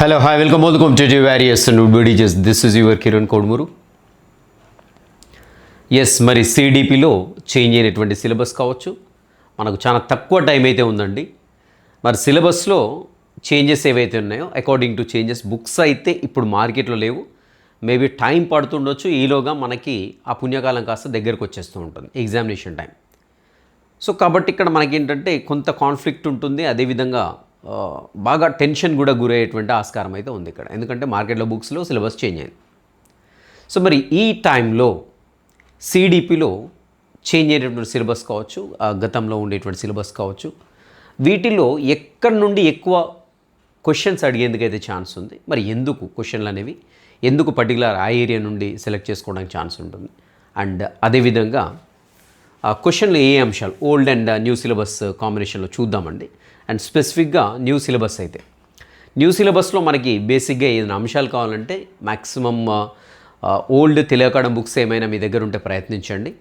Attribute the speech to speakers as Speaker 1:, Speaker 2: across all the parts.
Speaker 1: Hello, hi, welcome welcome to the various Nubidiges. This is your Kiran Kodumuru yes మరి సిడిపిలో change అయినటువంటి syllabus కావచ్చు. మనకు చాలా తక్కువ టైం అయితే ఉందండి. మరి సిలబస్లో చేంజెస్ ఏవైతే ఉన్నాయో అకార్డింగ్ టు చేంజెస్ బుక్స్ అయితే ఇప్పుడు మార్కెట్లో లేవు. మేబీ టైం పడుతుండొచ్చు ఈలోగా మనకి ఆ పుణ్యకాలం కాస్త దగ్గరకు వచ్చేస్తూ ఉంటుంది ఎగ్జామినేషన్ టైం సో కాబట్టి ఇక్కడ మనకి ఏంటంటే కొంత కాన్ఫ్లిక్ట్ ఉంటుంది అదేవిధంగా బాగా టెన్షన్ కూడా గురయ్యేటువంటి ఆస్కారం అయితే ఉంది ఇక్కడ. ఎందుకంటే మార్కెట్లో బుక్స్లో సిలబస్ చేంజ్ అయింది. సో మరి ఈ టైంలో సిడిపిలో చేంజ్ అయినటువంటి సిలబస్ కావచ్చు గతంలో ఉండేటువంటి సిలబస్ కావచ్చు వీటిలో ఎక్కడి నుండి ఎక్కువ క్వశ్చన్స్ అడిగేందుకైతే ఛాన్స్ ఉంది? మరి ఎందుకు క్వశ్చన్లు అనేవి? ఎందుకు పర్టికులర్ ఆ ఏరియా నుండి సెలెక్ట్ చేసుకోవడానికి ఛాన్స్ ఉంటుంది? అండ్ అదేవిధంగా క్వశ్చన్లు ఏ అంశాలు? ఓల్డ్ అండ్ న్యూ సిలబస్ కాంబినేషన్లో చూద్దామండి. అండ్ స్పెసిఫిక్గా న్యూ సిలబస్ అయితే. న్యూ సిలబస్లో మనకి బేసిక్గా ఏదైనా అంశాలు కావాలంటే మ్యాక్సిమమ్ ఓల్డ్ తెలియకడం బుక్స్ ఏమైనా మీ దగ్గర ఉంటే ప్రయత్నించండి.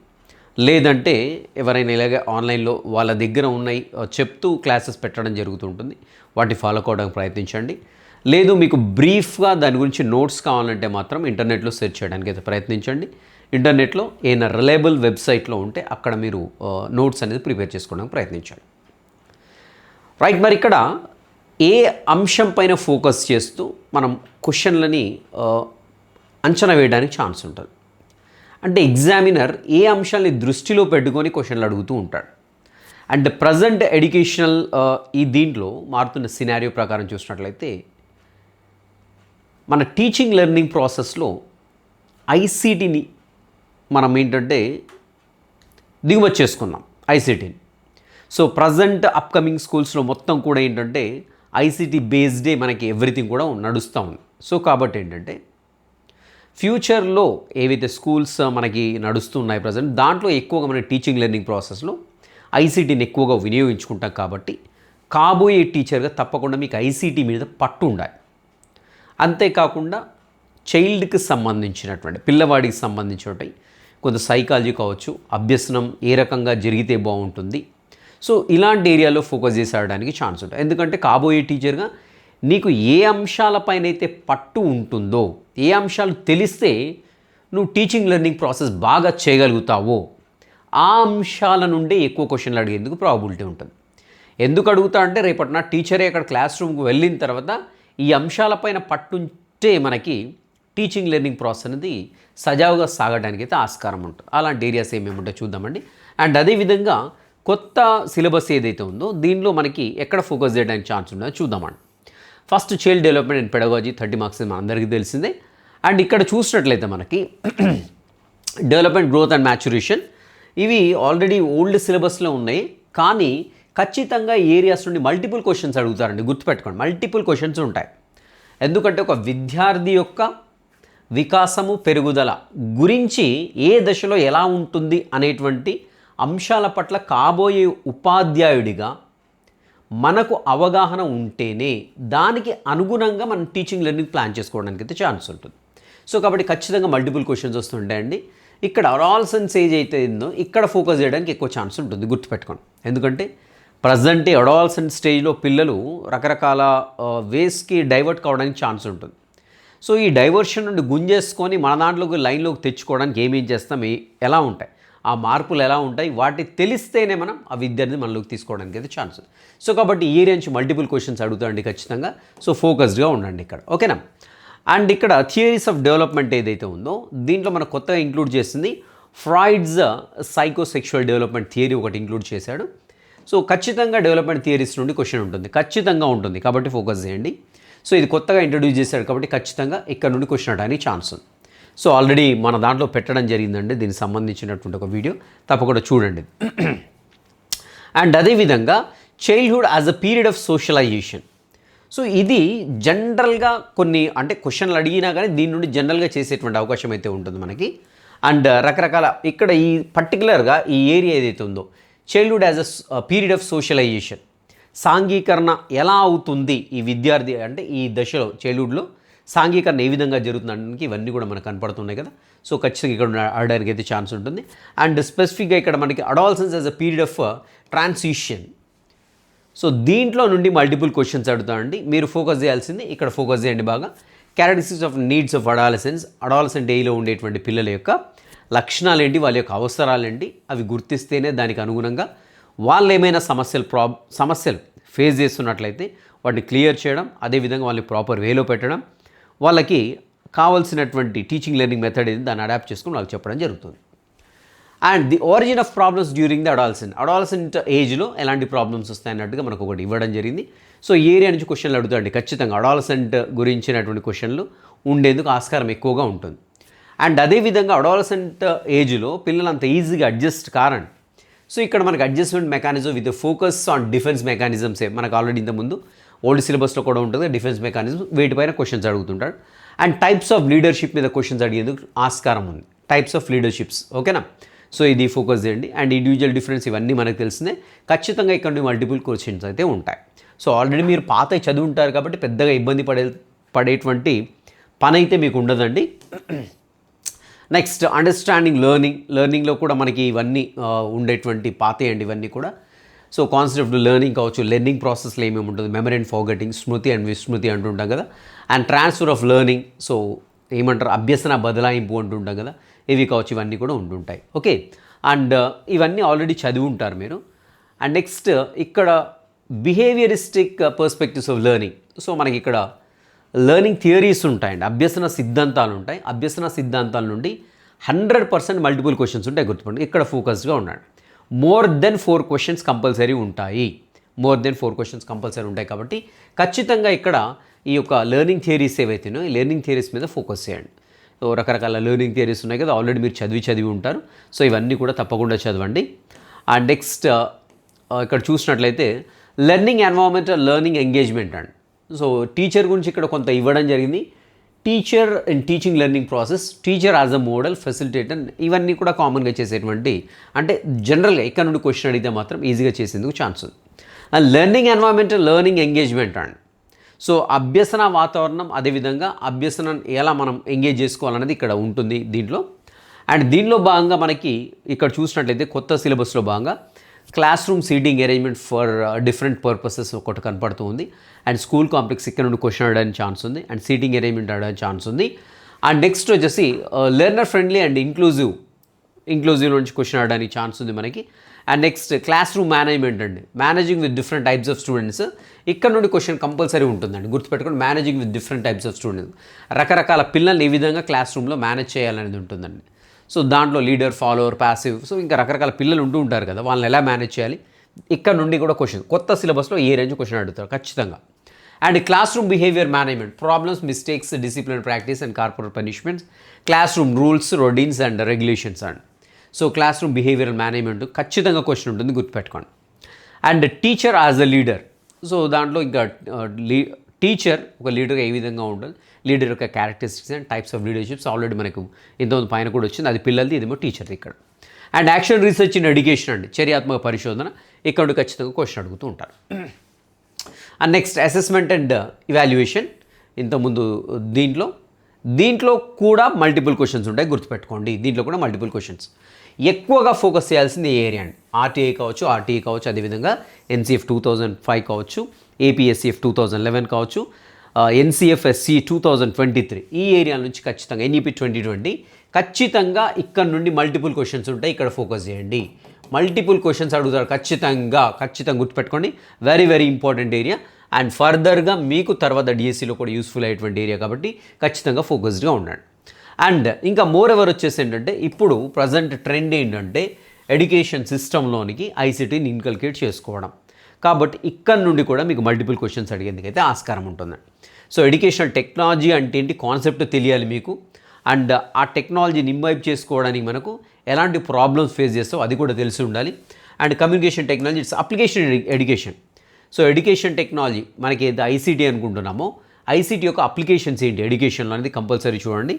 Speaker 1: లేదంటే ఎవరైనా ఇలాగే ఆన్లైన్లో వాళ్ళ దగ్గర ఉన్నాయి చెప్తూ క్లాసెస్ పెట్టడం జరుగుతుంటుంది వాటిని ఫాలో కావడానికి ప్రయత్నించండి. లేదు మీకు బ్రీఫ్గా దాని గురించి నోట్స్ కావాలంటే మాత్రం ఇంటర్నెట్లో సెర్చ్ చేయడానికి అయితే ప్రయత్నించండి. ఇంటర్నెట్లో ఏదైనా రిలయబుల్ వెబ్సైట్లో ఉంటే అక్కడ మీరు నోట్స్ అనేది ప్రిపేర్ చేసుకోవడానికి ప్రయత్నించండి. రైట్ మరి ఇక్కడ ఏ అంశం పైన ఫోకస్ చేస్తూ మనం క్వశ్చన్లని అంచనా వేయడానికి ఛాన్స్ ఉంటుంది. అంటే ఎగ్జామినర్ ఏ అంశాన్ని దృష్టిలో పెట్టుకొని క్వశ్చన్లు అడుగుతూ ఉంటాడు. అండ్ ప్రజెంట్ ఎడ్యుకేషనల్ ఈ దీంట్లో మారుతున్న సినారియో ప్రకారం చూసినట్లయితే మన టీచింగ్ లెర్నింగ్ ప్రాసెస్లో ఐసీటీని మనం ఏంటంటే దిగుమతి చేసుకున్నాం ఐసీటీని. సో ప్రజెంట్ అప్కమింగ్ స్కూల్స్లో మొత్తం కూడా ఏంటంటే ఐసీటీ బేస్డే మనకి ఎవ్రీథింగ్ కూడా నడుస్తూ ఉంది. సో కాబట్టి ఏంటంటే ఫ్యూచర్లో ఏవైతే స్కూల్స్ మనకి నడుస్తున్నాయి ప్రజెంట్ దాంట్లో ఎక్కువగా మన టీచింగ్ లెర్నింగ్ ప్రాసెస్లో ఐసీటీని ఎక్కువగా వినియోగించుకుంటాం కాబట్టి కాబోయే టీచర్గా తప్పకుండా మీకు ఐసీటీ మీద పట్టు ఉండాలి. అంతేకాకుండా చైల్డ్కి సంబంధించినటువంటి పిల్లవాడికి సంబంధించినటువంటి కొంత సైకాలజీ కావచ్చు అభ్యసనం ఏ రకంగా జరిగితే బాగుంటుంది సో ఇలాంటి ఏరియాలో ఫోకస్ చేసి ఆడడానికి ఛాన్స్ ఉంటుంది ఎందుకంటే కాబోయే టీచర్గా నీకు ఏ అంశాలపైన అయితే పట్టు ఉంటుందో ఏ అంశాలు తెలిస్తే నువ్వు టీచింగ్ లెర్నింగ్ ప్రాసెస్ బాగా చేయగలుగుతావో ఆ అంశాల నుండే ఎక్కువ క్వశ్చన్లు అడిగేందుకు ప్రాబిలిటీ ఉంటుంది. ఎందుకు అడుగుతా అంటే రేపటి నా టీచరే అక్కడ క్లాస్ రూమ్కి వెళ్ళిన తర్వాత ఈ అంశాలపైన పట్టుంటే మనకి టీచింగ్ లెర్నింగ్ ప్రాసెస్ అనేది సజావుగా సాగడానికి అయితే ఆస్కారం ఉంటుంది. అలాంటి ఏరియాస్ ఏమేమి ఉంటాయో చూద్దామండి. అండ్ అదేవిధంగా కొత్త సిలబస్ ఏదైతే ఉందో దీనిలో మనకి ఎక్కడ ఫోకస్ చేయడానికి ఛాన్స్ ఉందో చూద్దామండి. First child development and pedagogy thirty marks మన అందరికీ తెలిసిందే. అండ్ ఇక్కడ చూసినట్లయితే మనకి డెవలప్మెంట్ గ్రోత్ అండ్ మ్యాచురేషన్ ఇవి ఆల్రెడీ ఓల్డ్ సిలబస్లో ఉన్నాయి. కానీ ఖచ్చితంగా ఏరియాస్ నుండి మల్టిపుల్ క్వశ్చన్స్ అడుగుతారండి. గుర్తుపెట్టుకోండి మల్టిపుల్ క్వశ్చన్స్ ఉంటాయి. ఎందుకంటే ఒక విద్యార్థి యొక్క వికాసము పెరుగుదల గురించి ఏ దశలో ఎలా ఉంటుంది అనేటువంటి అంశాల పట్ల కాబోయే ఉపాధ్యాయుడిగా మనకు అవగాహన ఉంటేనే దానికి అనుగుణంగా మనం టీచింగ్ లెర్నింగ్ ప్లాన్ చేసుకోవడానికి అయితే ఛాన్స్ ఉంటుంది. సో కాబట్టి ఖచ్చితంగా మల్టిపుల్ క్వశ్చన్స్ వస్తుంటాయండి. ఇక్కడ అడాల్సన్స్ ఏజ్ అయితే ఉందో ఇక్కడ ఫోకస్ చేయడానికి ఎక్కువ ఛాన్స్ ఉంటుంది గుర్తుపెట్టుకోండి. ఎందుకంటే ప్రజెంట్ అడాల్సెంట్ స్టేజ్లో పిల్లలు రకరకాల వేస్కి డైవర్ట్ కావడానికి ఛాన్స్ ఉంటుంది. సో ఈ డైవర్షన్ నుండి గుంజేసుకొని మన దాంట్లోకి లైన్లోకి తెచ్చుకోవడానికి ఏమేం చేస్తాం? ఎలా ఉంటాయి? ఆ మార్పులు ఎలా ఉంటాయి? వాటి తెలిస్తేనే మనం ఆ విద్యార్థిని మనలోకి తీసుకోవడానికి అయితే ఛాన్స్ ఉంది. సో కాబట్టి ఈ ఏరియా నుంచి మల్టిపుల్ క్వశ్చన్స్ అడుగుతాండి ఖచ్చితంగా. సో ఫోకస్డ్గా ఉండండి ఇక్కడ. ఓకేనా అండ్ ఇక్కడ థియరీస్ ఆఫ్ డెవలప్మెంట్ ఏదైతే ఉందో దీంట్లో మనం కొత్తగా ఇంక్లూడ్ చేసింది ఫ్రాయిడ్స్ సైకోసెక్షువల్ డెవలప్మెంట్ థియరీ ఒకటి ఇంక్లూడ్ చేశాడు. సో ఖచ్చితంగా డెవలప్మెంట్ థియరీస్ నుండి క్వశ్చన్ ఉంటుంది. ఖచ్చితంగా ఉంటుంది కాబట్టి ఫోకస్ చేయండి. సో ఇది కొత్తగా ఇంట్రడ్యూస్ చేశాడు కాబట్టి ఖచ్చితంగా ఇక్కడ నుండి క్వశ్చన్ అవడానికి ఛాన్స్ ఉంది. సో ఆల్రెడీ మన దాంట్లో పెట్టడం జరిగిందండి. దీనికి సంబంధించినటువంటి ఒక వీడియో. తప్పకుండా చూడండి. అండ్ అదేవిధంగా childhood as a period of socialization so ఇది జనరల్గా కొన్ని అంటే క్వశ్చన్లు అడిగినా కానీ దీని నుండి జనరల్గా చేసేటువంటి అవకాశం అయితే ఉంటుంది మనకి. అండ్ రకరకాల ఇక్కడ ఈ పర్టికులర్గా ఈ ఏరియా ఏదైతే ఉందో childhood as a period of socialization సాంఘీకరణ ఎలా అవుతుంది ఈ విద్యార్థి అంటే ఈ దశలో చైల్డ్హుడ్లో సాంఘీకరణ ఏ విధంగా జరుగుతుందడానికి ఇవన్నీ కూడా మనకు కనపడుతున్నాయి కదా. సో ఖచ్చితంగా ఇక్కడ ఆడడానికి అయితే ఛాన్స్ ఉంటుంది. అండ్ స్పెసిఫిక్గా ఇక్కడ మనకి adolescence as a period of transition so దీంట్లో నుండి మల్టిపుల్ క్వశ్చన్స్ అడుగుతామండి మీరు ఫోకస్ చేయాల్సింది ఇక్కడ ఫోకస్ చేయండి బాగా. Characteristics of needs of adolescence adolescent ఏలో ఉండేటువంటి పిల్లల యొక్క లక్షణాలు ఏంటి వాళ్ళ యొక్క అవసరాలు ఏంటి అవి గుర్తిస్తేనే దానికి అనుగుణంగా వాళ్ళు ఏమైనా సమస్యలు ప్రాబ్ సమస్యలు ఫేస్ చేస్తున్నట్లయితే వాటిని క్లియర్ చేయడం అదేవిధంగా వాళ్ళని ప్రాపర్ వేలో పెట్టడం వాళ్ళకి కావాల్సినటువంటి టీచింగ్ లెర్నింగ్ మెథడ్ ఏది దాన్ని అడాప్ట్ చేసుకుని వాళ్ళకి చెప్పడం జరుగుతుంది. And the origin of problems during the adolescent adolescent ఏజ్లో ఎలాంటి ప్రాబ్లమ్స్ వస్తాయన్నట్టుగా మనకు ఒకటి ఇవ్వడం జరిగింది. సో ఈ ఏరియా నుంచి క్వశ్చన్లు అడుగుతాండి ఖచ్చితంగా అడాల్సెంట్ గురించినటువంటి క్వశ్చన్లు ఉండేందుకు ఆస్కారం ఎక్కువగా ఉంటుంది. అండ్ అదేవిధంగా అడాలసెంట్ ఏజ్లో పిల్లలు అంత ఈజీగా అడ్జస్ట్ కారండి. సో ఇక్కడ మనకు adjustment mechanism with focus on defence మెకానిజమ్సే మనకు ఆల్రెడీ ఇంతకుముందు ఓల్డ్ సిలబస్లో కూడా ఉంటుంది. డిఫెన్స్ మెకానిజం వీటిపైన క్వశ్చన్స్ అడుగుతుంటాడు. అండ్ టైప్స్ ఆఫ్ లీడర్షిప్ మీద క్వశ్చన్స్ అడిగేందుకు ఆస్కారం ఉంది. టైప్స్ ఆఫ్ లీడర్షిప్స్ ఓకేనా సో ఇది ఫోకస్ చేయండి. అండ్ ఇండివిజువల్ డిఫరెన్స్ ఇవన్నీ మనకు తెలిసిందే. ఖచ్చితంగా ఇక్కడ నుండి మల్టిపుల్ క్వశ్చన్స్ అయితే ఉంటాయి. సో ఆల్రెడీ మీరు పాత చదువు ఉంటారు కాబట్టి పెద్దగా ఇబ్బంది పడే పడేటువంటి పని అయితే మీకు ఉండదండి. నెక్స్ట్ అండర్స్టాండింగ్ లెర్నింగ్ లెర్నింగ్లో కూడా మనకి ఇవన్నీ ఉండేటువంటి పాత అండి ఇవన్నీ కూడా. సో కాన్సెప్ట్ లెర్నింగ్ కావచ్చు లెర్నింగ్ ప్రాసెస్లో ఏమేమి ఉంటుంది? మెమరీ అండ్ ఫార్గెటింగ్ స్మృతి అండ్ విస్మృతి అంటుంటాం కదా. And transfer of learning so ఏమంటారు? అభ్యసన బదలాయింపు అంటుంటాం కదా. ఇవి కావచ్చు ఇవన్నీ కూడా ఉంటుంటాయి ఓకే అండ్ uh, ఇవన్నీ ఆల్రెడీ చదివి ఉంటారు మీరు. అండ్ నెక్స్ట్ ఇక్కడ behavioristic perspectives of learning so మనకి ఇక్కడ లెర్నింగ్ థియరీస్ ఉంటాయండి. అభ్యసన సిద్ధాంతాలు ఉంటాయి. అభ్యసన సిద్ధాంతాల నుండి హండ్రెడ్ పర్సెంట్ మల్టిపుల్ క్వశ్చన్స్ ఉంటాయి గుర్తుపండి ఇక్కడ ఫోకస్గా ఉండండి. More than four questions compulsory ఉంటాయి. More than four questions compulsory ఉంటాయి కాబట్టి ఖచ్చితంగా ఇక్కడ ఈ యొక్క లెర్నింగ్ థియరీస్ ఏవైతేనో ఈ లెర్నింగ్ థియరీస్ మీద ఫోకస్ చేయండి. సో రకరకాల లెర్నింగ్ థియరీస్ ఉన్నాయి కదా ఆల్రెడీ మీరు చదివి చదివి ఉంటారు. సో ఇవన్నీ కూడా తప్పకుండా చదవండి. అండ్ నెక్స్ట్ uh, uh, ఇక్కడ చూసినట్లయితే learning environment learning engagement and. So teacher గురించి ఇక్కడ కొంత ఇవ్వడం జరిగింది. Teacher and teaching learning process teacher as a model facilitator ఇవన్నీ కూడా కామన్గా చేసేటువంటి అంటే జనరల్గా ఇక్కడ నుండి క్వశ్చన్ అడిగితే మాత్రం ఈజీగా చేసేందుకు ఛాన్స్ ఉంది. And learning environment learning engagement and. So అభ్యసన వాతావరణం అదేవిధంగా అభ్యసనం ఎలా మనం ఎంగేజ్ చేసుకోవాలనేది ఇక్కడ ఉంటుంది దీంట్లో. అండ్ దీనిలో భాగంగా మనకి ఇక్కడ చూసినట్లయితే కొత్త సిలబస్లో భాగంగా class room seating arrangement for different purposes ఒకటి కనపడుతూ ఉంది. అండ్ స్కూల్ కాంప్లెక్స్ ఇక్కడ నుండి క్వశ్చన్ అడడానికి ఛాన్స్ ఉంది. అండ్ సీటింగ్ అరేంజ్మెంట్ అడడానికి ఛాన్స్ ఉంది. అండ్ నెక్స్ట్ వచ్చేసి learner friendly and inclusive inclusive నుంచి క్వశ్చన్ అడడానికి ఛాన్స్ ఉంది మనకి. And next class room management అండి. Managing with different types of students ఇక్కడ నుండి క్వశ్చన్ కంపల్సరీ ఉంటుందండి. గుర్తుపెట్టుకోండి managing with different types of students రకరకాల పిల్లల్ని ఏ విధంగా క్లాస్ రూమ్లో మేనేజ్ చేయాలనేది ఉంటుందండి. సో దాంట్లో లీడర్ ఫాలోవర్ ప్యాసివ్ సో ఇంకా రకరకాల పిల్లలు ఉంటూ ఉంటారు కదా వాళ్ళని ఎలా మేనేజ్ చేయాలి? ఇక్కడ నుండి కూడా క్వశ్చన్ కొత్త సిలబస్లో ఏ రేంజ్ క్వశ్చన్ అడుగుతారు? ఖచ్చితంగా. And class room behaviour management problems mistakes discipline practice and corporate punishments class room rules routines and regulations and so class room behaviour management ఖచ్చితంగా క్వశ్చన్ ఉంటుంది గుర్తుపెట్టుకోండి. And teacher as a leader so దాంట్లో ఇంకా uh, లీ teacher ఒక లీడర్గా ఏ విధంగా ఉండాలి? Leader యొక్క characteristics and types of leaderships already మనకు ఇంతమంది పైన కూడా వచ్చింది. అది పిల్లలది ఇదేమో టీచర్ది ఇక్కడ. And action research in education అండి. చర్యాత్మక పరిశోధన ఇక్కడ ఖచ్చితంగా క్వశ్చన్ అడుగుతూ ఉంటారు. And next assessment and evaluation ఇంతకుముందు దీంట్లో దీంట్లో కూడా మల్టిపుల్ క్వశ్చన్స్ ఉంటాయి. గుర్తుపెట్టుకోండి దీంట్లో కూడా మల్టిపుల్ క్వశ్చన్స్ ఎక్కువగా ఫోకస్ చేయాల్సింది ఏ ఏరియా అండి? ఆర్టీఐ కావచ్చు ఆర్టీఐ కావచ్చు అదేవిధంగా ఎన్సీఎఫ్ టూ థౌజండ్ ఫైవ్ కావచ్చు ఏపీఎస్సీఎఫ్ టూ థౌజండ్ లెవెన్ కావచ్చు NCF SC two thousand twenty three ఈ ఏరియా నుంచి ఖచ్చితంగా ఎన్ఈపీ ట్వంటీ ట్వంటీ ఖచ్చితంగా ఇక్కడ నుండి మల్టిపుల్ క్వశ్చన్స్ ఉంటాయి. ఇక్కడ ఫోకస్ చేయండి. మల్టిపుల్ క్వశ్చన్స్ అడుగుతారు. ఖచ్చితంగా ఖచ్చితంగా గుర్తుపెట్టుకోండి. Very very important area and ఫర్దర్గా మీకు తర్వాత డిఎస్సిలో కూడా యూస్ఫుల్ అయ్యేటువంటి ఏరియా కాబట్టి ఖచ్చితంగా ఫోకస్డ్గా ఉండండి. అండ్ ఇంకా మోర్ ఎవర్ వచ్చేసి ఏంటంటే ఇప్పుడు ప్రజెంట్ ట్రెండ్ ఏంటంటే ఎడ్యుకేషన్ సిస్టంలోనికి ఐసీటీని ఇన్కల్కేట్ చేసుకోవడం. కాబట్టి ఇక్కడ నుండి కూడా మీకు మల్టిపుల్ క్వశ్చన్స్ అడిగేందుకైతే ఆస్కారం ఉంటుందండి సో ఎడ్యుకేషనల్ టెక్నాలజీ అంటే ఏంటి? కాన్సెప్ట్ తెలియాలి మీకు. అండ్ ఆ టెక్నాలజీని ఇంబైబ్ చేసుకోవడానికి మనకు ఎలాంటి ప్రాబ్లమ్స్ ఫేస్ చేస్తావు అది కూడా తెలిసి ఉండాలి. And communication technology its application education so education technology మనకి ఏదో ఐసీటీ అనుకుంటున్నామో ఐసీటీ యొక్క అప్లికేషన్స్ ఏంటి? ఎడ్యుకేషన్లో అనేది కంపల్సరీ చూడండి.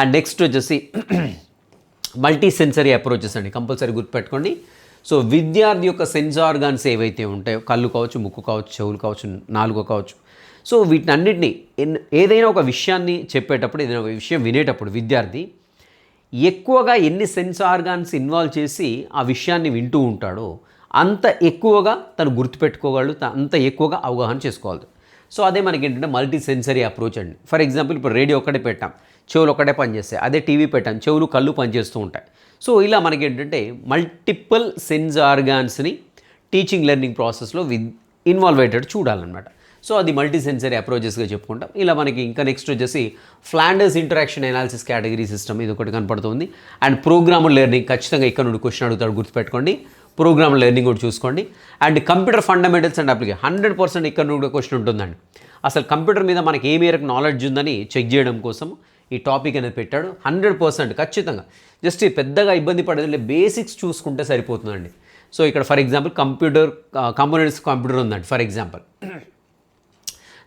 Speaker 1: అండ్ నెక్స్ట్ వచ్చేసి మల్టీ సెన్సరీ అప్రోచెస్ అండి. కంపల్సరీ గుర్తుపెట్టుకోండి. సో విద్యార్థి యొక్క సెన్స్ ఆర్గాన్స్ ఏవైతే ఉంటాయో కళ్ళు కావచ్చు ముక్కు కావచ్చు చెవులు కావచ్చు నాలుగు కావచ్చు. సో వీటిని ఎన్- ఏదైనా ఒక విషయాన్ని చెప్పేటప్పుడు ఏదైనా ఒక విషయం వినేటప్పుడు విద్యార్థి ఎక్కువగా ఎన్ని సెన్స్ ఆర్గాన్స్ ఇన్వాల్వ్ చేసి ఆ విషయాన్ని వింటూ ఉంటాడో అంత ఎక్కువగా తను గుర్తుపెట్టుకోగలడు అంత ఎక్కువగా అవగాహన చేసుకోవాలి. సో అదే మనకి ఏంటంటే మల్టీ సెన్సరీ అప్రోచ్ అండి. ఫర్ ఎగ్జాంపుల్ ఇప్పుడు రేడియో ఒక్కటే పెట్టాం చెవులు ఒక్కటే పనిచేస్తాయి అదే టీవీ పెట్టాం చెవులు కళ్ళు పనిచేస్తూ ఉంటాయి. సో ఇలా మనకి ఏంటంటే మల్టిపుల్ సెన్స్ ఆర్గాన్స్ని టీచింగ్ లెర్నింగ్ ప్రాసెస్లో విత్ ఇన్వాల్వ్ అయ్యేటట్టు చూడాలన్నమాట. సో అది మల్టీ సెన్సరీ అప్రోచెస్గా చెప్పుకుంటాం. ఇలా మనకి ఇంకా నెక్స్ట్ వచ్చేసి Flanders interaction analysis category system ఇది ఒకటి కనపడుతుంది. అండ్ ప్రోగ్రామ్ లెర్నింగ్ ఖచ్చితంగా ఇక్కడ నుండి క్వశ్చన్ అడుగుతాడు గుర్తుపెట్టుకోండి. ప్రోగ్రామ్ లెర్నింగ్ కూడా చూసుకోండి. And computer fundamentals and application hundred percent ఇక్కడ నుండి క్వశ్చన్ ఉంటుందండి. అసలు కంప్యూటర్ మీద మనకి ఏ మేరకు నాలెడ్జ్ ఉందని చెక్ చేయడం కోసం ఈ టాపిక్ అనేది పెట్టాడు. హండ్రెడ్ పర్సెంట్ ఖచ్చితంగా. జస్ట్ పెద్దగా ఇబ్బంది పడేది బేసిక్స్ చూసుకుంటే సరిపోతుందండి. సో ఇక్కడ for example computer components computer ఉందండి for example.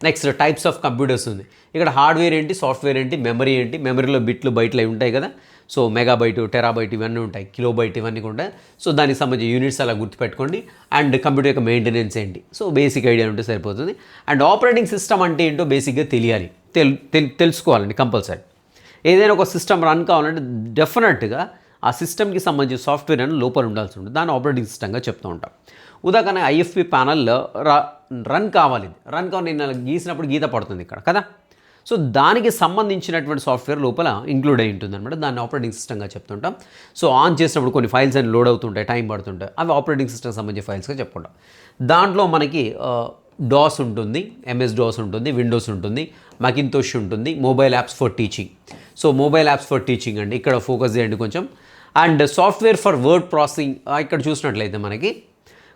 Speaker 1: Next types of computers ఉంది. ఇక్కడ హార్డ్వేర్ ఏంటి సాఫ్ట్వేర్ ఏంటి మెమరీ ఏంటి మెమరీలో బిట్లు బయటలు అవి ఉంటాయి కదా. సో మెగాబైట్ టెరాబైట్ ఇవన్నీ ఉంటాయి కిలోబైట్ ఇవన్నీ కూడా ఉంటాయి. సో దానికి సంబంధించి యూనిట్స్ అలా గుర్తుపెట్టుకోండి. అండ్ కంప్యూటర్ యొక్క మెయింటెనెన్స్ ఏంటి? సో బేసిక్ ఐడియా ఉంటే సరిపోతుంది. అండ్ ఆపరేటింగ్ సిస్టమ్ అంటే ఏంటో బేసిక్గా తెలియాలి. తెల్ తెల్- తెలుసుకోవాలండి కంపల్సరీ ఏదైనా ఒక సిస్టమ్ రన్ కావాలంటే డెఫినెట్గా ఆ సిస్టమ్కి సంబంధించిన సాఫ్ట్వేర్ అని లోపల ఉండాల్సి ఉంటుంది. దాన్ని ఆపరేటింగ్ సిస్టమ్గా చెప్తూ ఉంటాం. ఉదాహరణ ఐఎఫ్పి ప్యానల్లో రన్ కావాలి. రన్ కావాలి. నేను గీసినప్పుడు గీత పడుతుంది ఇక్కడ కదా? సో దానికి సంబంధించినటువంటి సాఫ్ట్వేర్ లోపల ఇంక్లూడ్ అయి ఉంటుంది అనమాట దాన్ని ఆపరేటింగ్ సిస్టమ్గా చెప్తుంటాం. సో ఆన్ చేసినప్పుడు కొన్ని ఫైల్స్ అని లోడ్ అవుతుంటాయి టైం పడుతుంటాయి. అవి ఆపరేటింగ్ సిస్టమ్ సంబంధించిన ఫైల్స్గా చెప్పుకుంటాం. దాంట్లో మనకి డాస్ ఉంటుంది ఎంఎస్ డాస్ ఉంటుంది విండోస్ ఉంటుంది మకింతోష్ ఉంటుంది mobile apps for teaching. So mobile apps for teaching అండి. ఇక్కడ ఫోకస్ చేయండి కొంచెం. And software for word processing ఇక్కడ చూసినట్లయితే మనకి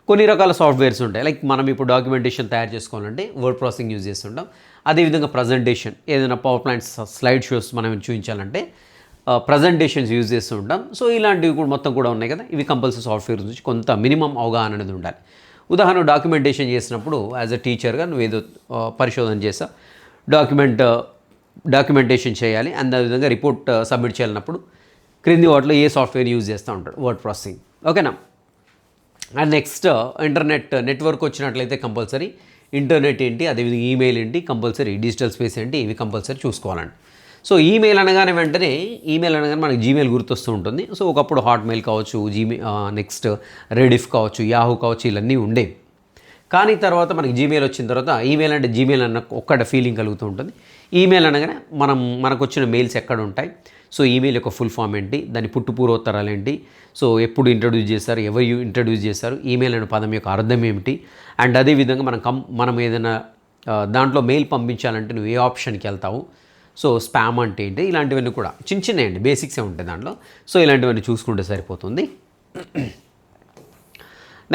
Speaker 1: కొన్ని రకాల సాఫ్ట్వేర్స్ ఉంటాయి. లైక్ మనం ఇప్పుడు డాక్యుమెంటేషన్ తయారు చేసుకోవాలంటే వర్డ్ ప్రాసెసింగ్ యూజ్ చేస్తుంటాం. అదేవిధంగా ప్రజెంటేషన్ ఏదైనా పవర్ ప్లాంట్స్ స్లైడ్ షోస్ మనం చూపించాలంటే ప్రజెంటేషన్స్ యూజ్ చేస్తూ ఉంటాం. సో ఇలాంటివి కూడా మొత్తం కూడా ఉన్నాయి కదా. ఇవి కంపల్సరీ సాఫ్ట్వేర్ నుంచి కొంత మినిమం అవగాహన అనేది ఉండాలి. ఉదాహరణ డాక్యుమెంటేషన్ చేసినప్పుడు యాజ్ అ టీచర్గా నువ్వు ఏదో పరిశోధన చేసా డాక్యుమెంట్ డాక్యుమెంటేషన్ చేయాలి. అండ్ అదేవిధంగా రిపోర్ట్ సబ్మిట్ చేయాలన్నప్పుడు క్రింది వాటిలో ఏ సాఫ్ట్వేర్ యూజ్ చేస్తూ ఉంటాడు? వర్డ్ ప్రాసెసింగ్ ఓకేనా అండ్ నెక్స్ట్ ఇంటర్నెట్ నెట్వర్క్ వచ్చినట్లయితే కంపల్సరీ ఇంటర్నెట్ ఏంటి అదేవిధంగా ఈమెయిల్ ఏంటి కంపల్సరీ డిజిటల్ స్పేస్ ఏంటి ఇవి కంపల్సరీ చూసుకోవాలండి. సో ఈమెయిల్ అనగానే వెంటనే ఈమెయిల్ అనగానే మనకి జీమెయిల్ గుర్తొస్తూ ఉంటుంది. సో ఒకప్పుడు హాట్మెయిల్ కావచ్చు జీమెయిల్ నెక్స్ట్ రెడిఫ్ కావచ్చు యాహూ కావచ్చు ఇవన్నీ ఉండేవి. కానీ తర్వాత మనకి జీమెయిల్ వచ్చిన తర్వాత ఈమెయిల్ అంటే జీమెయిల్ అన్న ఒక్కడ ఫీలింగ్ కలుగుతూ ఉంటుంది. ఈమెయిల్ అనగానే మనం మనకు వచ్చిన మెయిల్స్ ఎక్కడ ఉంటాయి సో ఈమెయిల్ యొక్క ఫుల్ ఫామ్ ఏంటి? దాని పుట్టు పూర్వోత్తరాలు ఏంటి? సో ఎప్పుడు ఇంట్రడ్యూస్ చేశారు? ఎవరు ఇంట్రడ్యూస్ చేశారు? ఈమెయిల్ అనే పదం యొక్క అర్థం ఏమిటి? అండ్ అదేవిధంగా మనం కం మనం ఏదైనా దాంట్లో మెయిల్ పంపించాలంటే నువ్వు ఏ ఆప్షన్కి వెళ్తావు? సో స్పామ్ అంటే ఏంటి? ఇలాంటివన్నీ కూడా. చిన్న చిన్నవి అండి. బేసిక్సే ఉంటాయి దాంట్లో? సో ఇలాంటివన్నీ చూసుకుంటే సరిపోతుంది.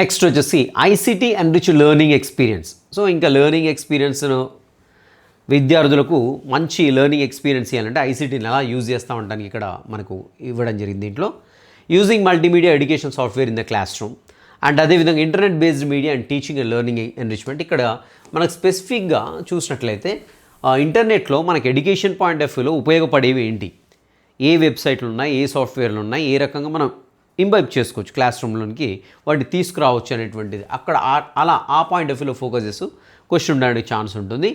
Speaker 1: నెక్స్ట్ వచ్చేసి ICT and rich learning experience so ఇంకా లెర్నింగ్ ఎక్స్పీరియన్స్ను విద్యార్థులకు మంచి లెర్నింగ్ ఎక్స్పీరియన్స్ ఇవ్వాలంటే ఐసీటీని ఎలా యూజ్ చేస్తూ ఉంటానికి ఇక్కడ మనకు ఇవ్వడం జరిగింది దీంట్లో. Using multimedia education software in the class room and అదేవిధంగా internet based media and teaching and learning enrichment ఇక్కడ మనకు స్పెసిఫిక్గా చూసినట్లయితే ఇంటర్నెట్లో మనకి ఎడ్యుకేషన్ పాయింట్ ఆఫ్ వ్యూలో ఉపయోగపడేవి ఏంటి? ఏ వెబ్సైట్లు ఉన్నాయి ఏ సాఫ్ట్వేర్లు ఉన్నాయి ఏ రకంగా మనం ఇంబైబ్ చేసుకోవచ్చు క్లాస్ రూమ్లోనికి వాటిని తీసుకురావచ్చు అనేటువంటిది. అక్కడ అలా ఆ పాయింట్ ఆఫ్ వ్యూలో ఫోకస్ చేస్తూ క్వశ్చన్ ఉండడానికి ఛాన్స్ ఉంటుంది.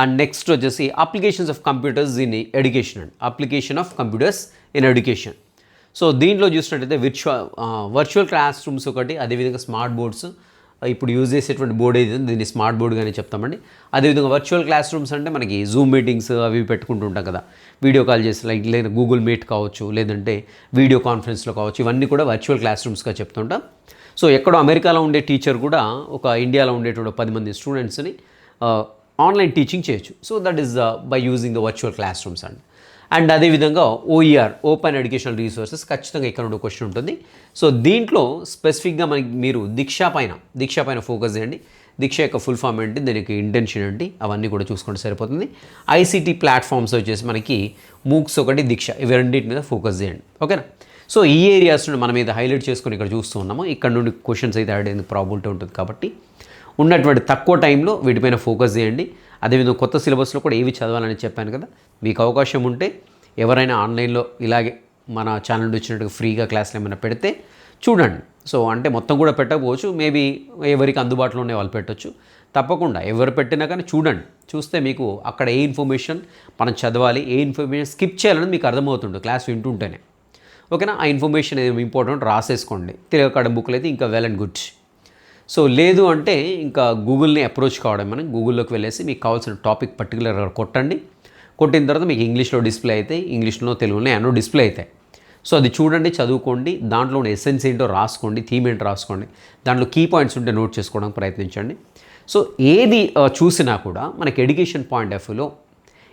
Speaker 1: అండ్ నెక్స్ట్ వచ్చేసి applications of computers in education and. Application of computers in education so దీంట్లో చూసినట్టయితే విర్చువల్ వర్చువల్ క్లాస్ రూమ్స్ ఒకటి అదేవిధంగా స్మార్ట్ బోర్డ్స్ ఇప్పుడు యూజ్ చేసేటువంటి బోర్డ్ ఏది దీన్ని స్మార్ట్ బోర్డ్గానే చెప్తామండి. అదేవిధంగా వర్చువల్ క్లాస్ రూమ్స్ అంటే మనకి జూమ్ మీటింగ్స్ అవి పెట్టుకుంటూ ఉంటాం కదా. వీడియో కాల్ చేసి లైక్ లేదా గూగుల్ మీట్ కావచ్చు లేదంటే వీడియో కాన్ఫరెన్స్లో కావచ్చు ఇవన్నీ కూడా వర్చువల్ క్లాస్ రూమ్స్గా చెప్తుంటాం సో ఎక్కడో అమెరికాలో ఉండే టీచర్ కూడా ఒక ఇండియాలో ఉండేటువంటి పది మంది స్టూడెంట్స్ని ఆన్లైన్ టీచింగ్ చేయొచ్చు. So that is by using the virtual classrooms and and అదేవిధంగా ఓఈఆర్ ఓపెన్ ఎడ్యుకేషనల్ రీసోర్సెస్ ఖచ్చితంగా ఇక్కడ ఉండే క్వశ్చన్ ఉంటుంది. సో దీంట్లో స్పెసిఫిక్గా మనకి మీరు దీక్ష పైన దీక్ష పైన ఫోకస్ చేయండి. దీక్ష యొక్క ఫుల్ ఫామ్ ఏంటి దీనికి ఇంటెన్షన్ ఏంటి అవన్నీ కూడా చూసుకుంటే సరిపోతుంది. ఐసీటీ ప్లాట్ఫామ్స్ వచ్చేసి మనకి మూక్స్ ఒకటి దీక్ష ఇవి రెండింటి మీద ఫోకస్ చేయండి. ఓకేనా సో ఈ ఏరియాస్ నుండి మనం మీద హైలైట్ చేసుకొని ఇక్కడ చూస్తూ ఉన్నాము. ఇక్కడ నుండి క్వశ్చన్స్ అయితే అడిగేందుకు ప్రాబిలిటీ ఉంటుంది కాబట్టి ఉన్నటువంటి తక్కువ టైంలో వీటిపైన ఫోకస్ చేయండి. అదేవిధంగా కొత్త సిలబస్లో కూడా ఏవి చదవాలని చెప్పాను కదా మీకు అవకాశం ఉంటే ఎవరైనా ఆన్లైన్లో ఇలాగే మన ఛానల్ నుండి వచ్చినట్టుగా ఫ్రీగా క్లాసులు ఏమైనా పెడితే చూడండి. సో అంటే మొత్తం కూడా పెట్టకపోవచ్చు మేబీ ఎవరికి అందుబాటులో ఉండే వాళ్ళు పెట్టొచ్చు. తప్పకుండా ఎవరు పెట్టినా కానీ చూడండి. చూస్తే మీకు అక్కడ ఏ ఇన్ఫర్మేషన్ మనం చదవాలి ఏ ఇన్ఫర్మేషన్ స్కిప్ చేయాలని మీకు అర్థమవుతుంది క్లాస్ వింటుంటేనే. ఓకేనా? ఆ ఇన్ఫర్మేషన్ ఏమి ఇంపార్టెంట్ రాసేసుకోండి. తెలియకాడ బుక్లు అయితే ఇంకా వెల్ అండ్ గుడ్. సో లేదు అంటే ఇంకా గూగుల్ని అప్రోచ్ కావడం మనం గూగుల్లోకి వెళ్ళేసి మీకు కావాల్సిన టాపిక్ పర్టికులర్గా కొట్టండి. కొట్టిన తర్వాత మీకు ఇంగ్లీష్లో డిస్ప్లే అయితే ఇంగ్లీష్లో తెలుగులో ఎన్నో డిస్ప్లే అవుతాయి సో అది చూడండి చదువుకోండి. దాంట్లో ఉన్న ఎసెన్స్ ఏంటో రాసుకోండి థీమ్ ఏంటో రాసుకోండి. దాంట్లో కీ పాయింట్స్ ఉంటే నోట్ చేసుకోవడానికి ప్రయత్నించండి. సో ఏది చూసినా కూడా మనకి ఎడ్యుకేషన్ పాయింట్ ఆఫ్ వ్యూలో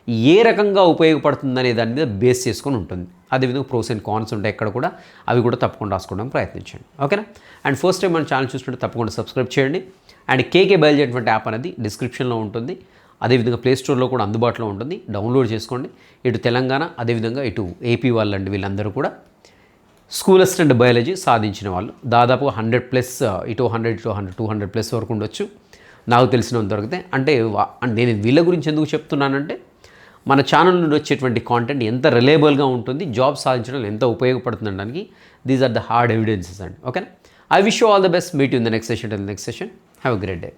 Speaker 1: ఏ రకంగా ఉపయోగపడుతుందనే దాని మీద బేస్ చేసుకొని ఉంటుంది. అదేవిధంగా ప్రోస్ అండ్ కాన్స్ ఉంటాయి ఎక్కడ కూడా. అవి కూడా తప్పకుండా రాసుకోవడానికి ప్రయత్నించండి. ఓకేనా? అండ్ ఫస్ట్ టైం మన ఛానల్ చూస్తుంటే తప్పకుండా సబ్స్క్రైబ్ చేయండి. అండ్ కేకే బయలుదేరినటువంటి యాప్ అనేది డిస్క్రిప్షన్లో ఉంటుంది. అదేవిధంగా ప్లే స్టోర్లో కూడా అందుబాటులో ఉంటుంది. డౌన్లోడ్ చేసుకోండి. ఇటు తెలంగాణ అదేవిధంగా ఇటు ఏపీ వాళ్ళండి వీళ్ళందరూ కూడా. స్కూల్ అసిస్టెంట్ బయాలజీ సాధించిన వాళ్ళు. దాదాపు హండ్రెడ్ ప్లస్ ఇటు హండ్రెడ్ ఇటు హండ్రెడ్ టూ హండ్రెడ్ ప్లస్ వరకు ఉండొచ్చు. నాకు తెలిసినంత దొరికితే అంటే అంటే నేను వీళ్ళ గురించి ఎందుకు చెప్తున్నానంటే మన ఛానల్ నుండి వచ్చేటువంటి కాంటెంట్ ఎంత రిలయబుల్గా ఉంటుంది జాబ్ సాధించడం ఎంత ఉపయోగపడుతుంది అనడానికి these are the hard evidences అండి. ఓకేనా I wish all the best meet in the next session next session have a great day